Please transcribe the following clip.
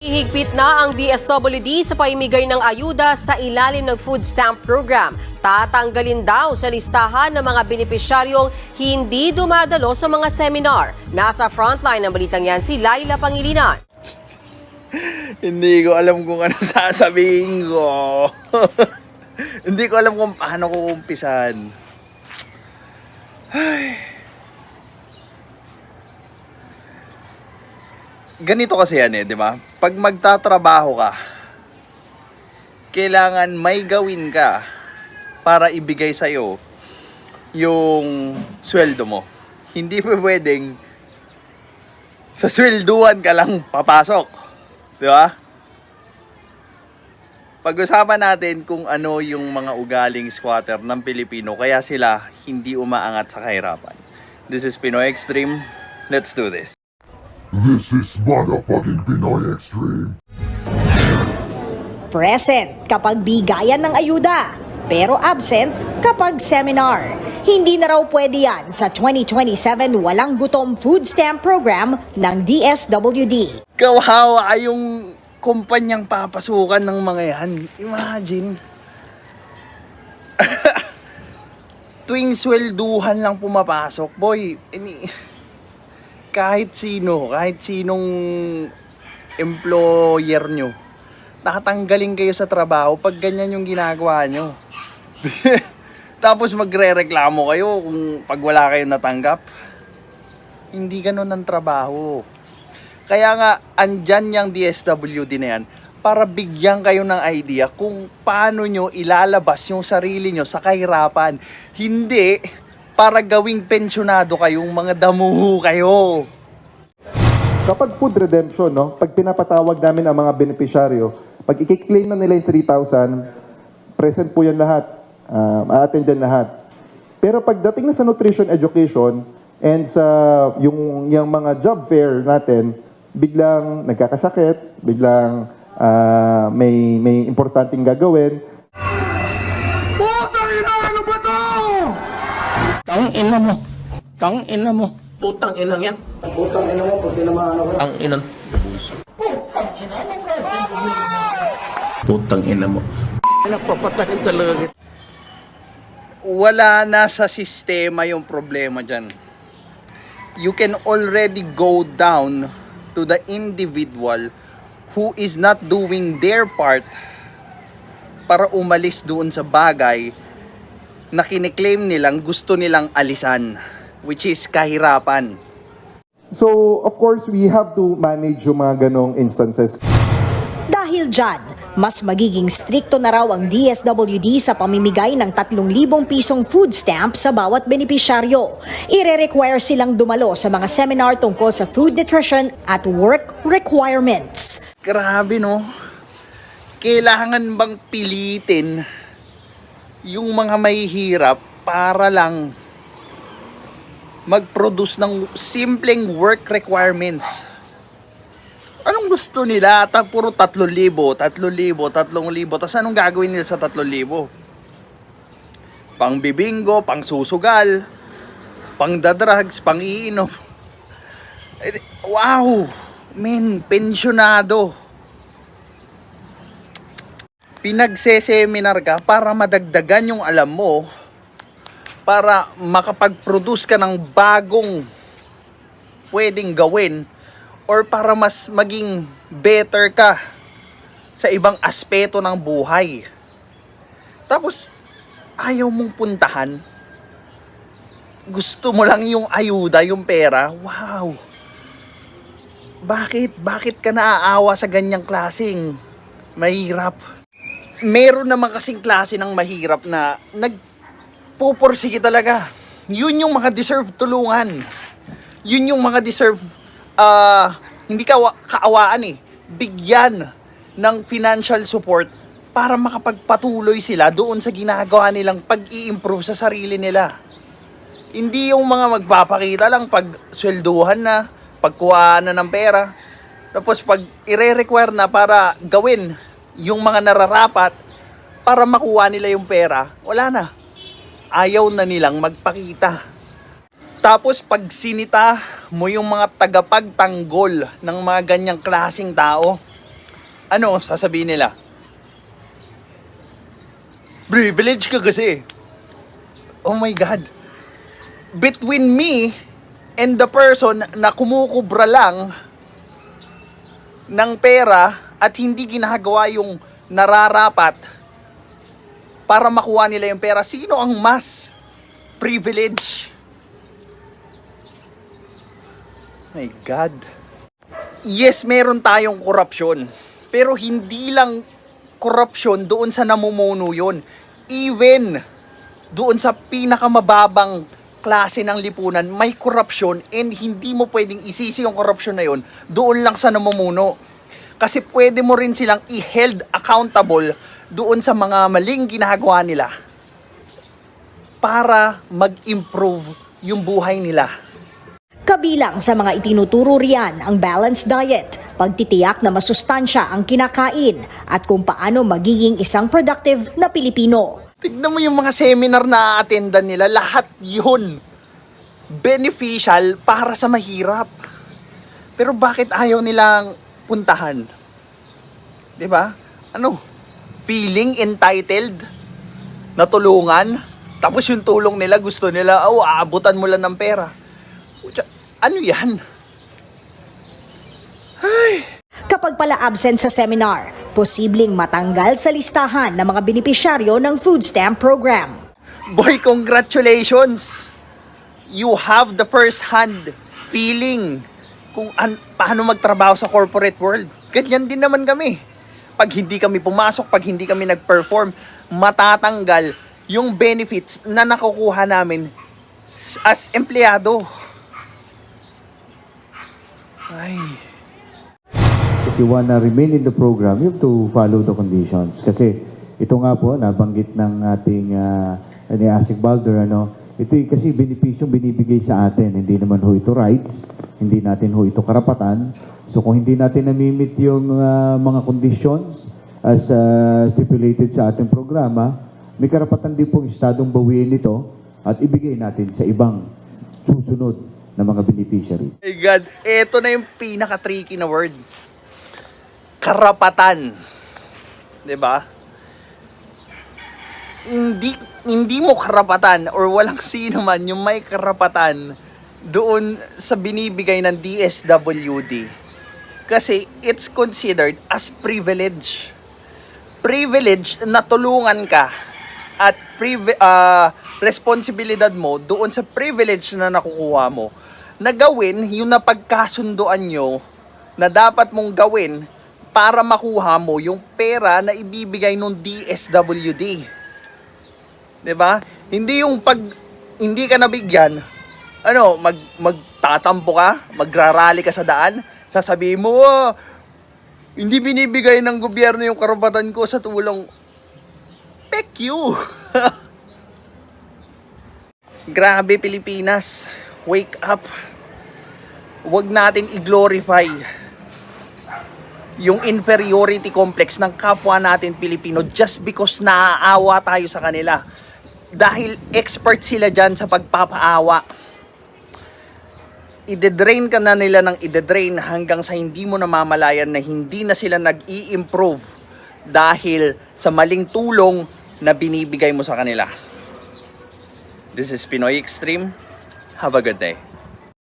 Hihigpit na ang DSWD sa paimigay ng ayuda sa ilalim ng food stamp program. Tatanggalin daw sa listahan ng mga benepisyaryong hindi dumadalo sa mga seminar. Nasa frontline ng balitang yan si Laila Pangilinan. Hindi ko alam kung ano sasabihin ko. Hindi ko alam kung paano ko umpisan. Ay. Ganito kasi yan eh, di ba? Pag magtatrabaho ka, kailangan may gawin ka para ibigay sa'yo yung sweldo mo. Hindi pa pwedeng sa swelduhan ka lang papasok. Di ba? Pag-usapan natin kung ano yung mga ugaling squatter ng Pilipino kaya sila hindi umaangat sa kahirapan. This is Pinoy Extreme. Let's do this. This is motherfucking Pinoy Extreme. Present kapag bigayan ng ayuda, pero absent kapag seminar. Hindi na raw pwede yan sa 2027 Walang Gutom Food Stamp Program ng DSWD. Kawawa yung kumpanyang papasukan ng mga yan. Imagine. Tuwing swelduhan lang pumapasok, boy, ini, kahit sino, kahit sinong employer nyo, tatanggalin kayo sa trabaho pag ganyan yung ginagawa nyo. Tapos magre-reklamo kayo kung pag wala kayong natanggap. Hindi ganun ang trabaho. Kaya nga, andyan yung DSWD na yan para bigyan kayo ng idea kung paano nyo ilalabas yung sarili nyo sa kahirapan. Hindi para gawing pensyonado kayong mga damuho kayo. Kapag food redemption, no, pag pinapatawag namin ang mga benepisyaryo, pag i-claim na nila yung 3,000, present po yan lahat. Um, a-attend yan lahat. Pero pagdating na sa nutrition education and sa yung, yung mga job fair natin, biglang nagkakasakit, biglang ah, may, may importanteng gagawin, Tang ina mo. Tang ina mo. Putang inang yan. Putang ina mo pag tinamaan ako. Tang inan. Putang ina mo. Nagpapatayin talaga kita. Wala na sa sistema yung problema dyan. You can already go down to the individual who is not doing their part para umalis doon sa bagay na kiniklaim nilang gusto nilang alisan, which is kahirapan. So, of course, we have to manage yung mga ganong instances. Dahil dyan, mas magiging strikto na raw ang DSWD sa pamimigay ng 3,000 pisong food stamp sa bawat benepisyaryo. Ire-require silang dumalo sa mga seminar tungkol sa food nutrition at work requirements. Grabe no. Kailangan bang pilitin yung mga mahihirap para lang mag-produce ng simpleng work requirements. Anong gusto nila? Ta puro 3,000, 3,000, 3,000. Tapos anong gagawin nila sa 3,000? Pang bibingo, pang susugal, pang dadrugs, pang iinom. Eh, Wow! Men, pensyonado. Pinagse-seminar ka para madagdagan yung alam mo para makapag-produce ka ng bagong pwedeng gawin or para mas maging better ka sa ibang aspeto ng buhay. Tapos, ayaw mong puntahan. Gusto mo lang yung ayuda, yung pera. Wow! Bakit? Bakit ka naaawa sa ganyang klaseng mahirap? Meron naman kasing klase ng mahirap na nagpupursige talaga. Yun yung mga deserve tulungan. Yun yung mga deserve ah hindi ka kaawaan eh. Bigyan ng financial support para makapagpatuloy sila doon sa ginagawa nilang pag-i-improve sa sarili nila. Hindi yung mga magpapakita lang pag swelduhan na, pagkuha na ng pera. Tapos pag ire-require na para gawin yung mga nararapat para makuha nila yung pera, wala na. Ayaw na nilang magpakita. Tapos pag sinita mo yung mga tagapagtanggol ng mga ganyang klasing tao, ano sasabihin nila? Privilege ka kasi. Oh my God. Between me and the person na kumukubra lang ng pera at hindi ginagawa yung nararapat para makuha nila yung pera, sino ang mas privilege? My God. Yes, meron tayong korupsyon. Pero hindi lang korupsyon doon sa namumuno yun. Even doon sa pinakamababang klase ng lipunan, may korupsyon and hindi mo pwedeng isisi yung korupsyon na yun doon lang sa namumuno. Kasi pwede mo rin silang i-held accountable doon sa mga maling ginagawa nila para mag-improve yung buhay nila. Kabilang sa mga itinuturo riyan ang balanced diet, pagtitiyak na masustansya ang kinakain at kung paano magiging isang productive na Pilipino. Tignan mo yung mga seminar na attendan nila, lahat yun beneficial para sa mahirap. Pero bakit ayaw nilang puntahan? 'Di ba? Ano? Feeling entitled? Natulungan? Tapos yung tulong nila gusto nila, oh, aabutan mo lang ng pera. Ano yan? Kapag pala absent sa seminar, posibleng matanggal sa listahan ng mga benepisyaryo ng food stamp program. Boy, congratulations! You have the first-hand feeling kung an- paano magtrabaho sa corporate world. Ganyan din naman kami. Pag hindi kami pumasok, pag hindi kami nag-perform, matatanggal yung benefits na nakukuha namin as empleyado. Ay, If you wanna remain in the program, you have to follow the conditions. Kasi ito nga po, nabanggit ng ating uh, ni Asik Balder, ano, ito yung kasi benepisyong binibigay sa atin. Hindi naman ho ito rights, hindi natin ho ito karapatan. So kung hindi natin namimit yung ah, mga conditions as ah, stipulated sa ating programa, may karapatan din pong estadong bawiin ito at ibigay natin sa ibang susunod na mga beneficiaries. my God, eto na yung pinaka-tricky na word. Karapatan. 'Di ba? Hindi hindi mo karapatan or walang sino man yung may karapatan doon sa binibigay ng DSWD. Kasi it's considered as privilege. Privilege na tulungan ka at privi- ah, responsibilidad mo doon sa privilege na nakukuha mo na gawin yung napagkasunduan nyo na dapat mong gawin para makuha mo yung pera na ibibigay ng DSWD. 'Di ba? Hindi yung pag hindi ka nabigyan, ano, mag magtatampo ka, magrarally ka sa daan, sasabihin mo, "Ah, hindi binibigay ng gobyerno yung karapatan ko sa tulong. Pek you! Grabe Pilipinas. Wake up. Huwag natin i-glorify yung inferiority complex ng kapwa natin Pilipino just because naaawa tayo sa kanila. Dahil expert sila dyan sa pagpapaawa. Ide-drain ka na nila ng ide-drain hanggang sa hindi mo namamalayan na hindi na sila nag-i-improve dahil sa maling tulong na binibigay mo sa kanila. This is Pinoy Extreme. Have a good day.